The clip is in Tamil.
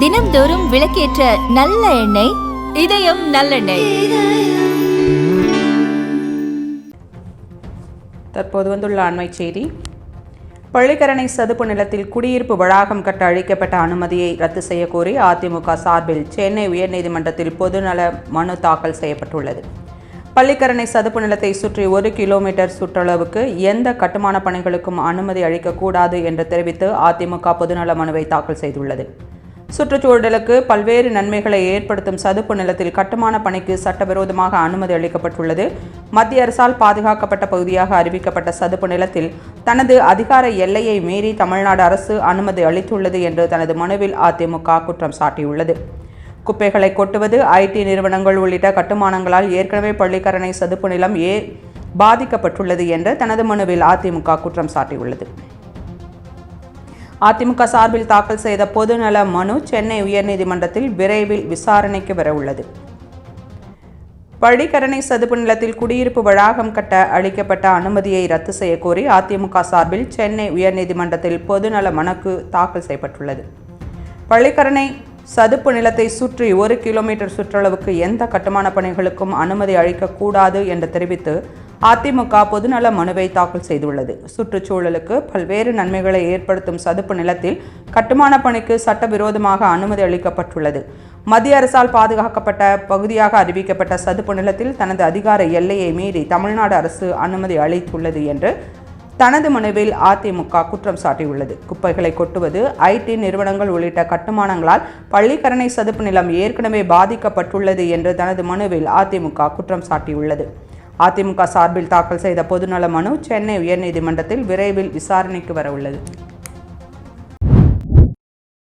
தினம்தோறும் விளக்கேற்ற நல்ல எண்ணெய் இதயம் நல்லெண்ணெய். தற்போது வந்துள்ள அண்மை செய்தி. பள்ளிக்கரணை சதுப்பு நிலத்தில் குடியிருப்பு வளாகம் கட்ட அளிக்கப்பட்ட அனுமதியை ரத்து செய்யக்கோரி அதிமுக சார்பில் சென்னை உயர்நீதிமன்றத்தில் பொதுநல மனு தாக்கல் செய்யப்பட்டுள்ளது. பள்ளிக்கரணை சதுப்பு நிலத்தை சுற்றி ஒரு கிலோமீட்டர் சுற்றளவுக்கு எந்த கட்டுமான பணிகளுக்கும் அனுமதி அளிக்கக்கூடாது என்று தெரிவித்து அதிமுக பொதுநல மனுவை தாக்கல் செய்துள்ளது. சுற்றுச்சூழலுக்கு பல்வேறு நன்மைகளை ஏற்படுத்தும் சதுப்பு நிலத்தில் கட்டுமான பணிக்கு சட்டவிரோதமாக அனுமதி அளிக்கப்பட்டுள்ளது. மத்திய அரசால் பாதுகாக்கப்பட்ட பகுதியாக அறிவிக்கப்பட்ட சதுப்பு நிலத்தில் தனது அதிகார எல்லையை மீறி தமிழ்நாடு அரசு அனுமதி அளித்துள்ளது என்று தனது மனுவில் அதிமுக குற்றம் சாட்டியுள்ளது. குப்பைகளை கொட்டுவது ஐடி நிறுவனங்கள் உள்ளிட்ட கட்டுமானங்களால் ஏற்கனவே பள்ளிக்கரணை சதுப்பு நிலம் ஏ பாதிக்கப்பட்டுள்ளது என்று தனது மனுவில் அதிமுக குற்றம் சாட்டியுள்ளது. அதிமுக சார்பில் தாக்கல் செய்த பொதுநல மனு சென்னை உயர்நீதிமன்றத்தில் விரைவில் விசாரணைக்கு வரவுள்ளது. பள்ளிக்கரணை சதுப்பு நிலத்தில் குடியிருப்பு வளாகம் கட்ட அளிக்கப்பட்ட அனுமதியை ரத்து செய்யக்கோரி அதிமுக சார்பில் சென்னை உயர்நீதிமன்றத்தில் பொதுநல மனுக்கு தாக்கல் செய்யப்பட்டுள்ளது. பள்ளிக்கரணை சதுப்பு நிலத்தை சுற்றி ஒரு கிலோமீட்டர் சுற்றளவுக்கு எந்த கட்டுமான பணிகளுக்கும் அனுமதி அளிக்கக்கூடாது என்று தெரிவித்து அதிமுக பொதுநல மனுவை தாக்கல் செய்துள்ளது. சுற்றுச்சூழலுக்கு பல்வேறு நன்மைகளை ஏற்படுத்தும் சதுப்பு நிலத்தில் கட்டுமான பணிக்கு சட்டவிரோதமாக அனுமதி அளிக்கப்பட்டுள்ளது. மத்திய அரசால் பாதுகாக்கப்பட்ட பகுதியாக அறிவிக்கப்பட்ட சதுப்பு நிலத்தில் தனது அதிகார எல்லையை மீறி தமிழ்நாடு அரசு அனுமதி அளித்துள்ளது என்று தனது மனுவில் அதிமுக குற்றம் சாட்டியுள்ளது. குப்பைகளை கொட்டுவது ஐடி நிறுவனங்கள் உள்ளிட்ட கட்டுமானங்களால் பள்ளிக்கரணை சதுப்பு நிலம் ஏற்கனவே பாதிக்கப்பட்டுள்ளது என்று தனது மனுவில் அதிமுக குற்றம் சாட்டியுள்ளது. அதிமுக சார்பில் தாக்கல் செய்த பொதுநல மனு சென்னை உயர்நீதிமன்றத்தில் விரைவில் விசாரணைக்கு வரவுள்ளது.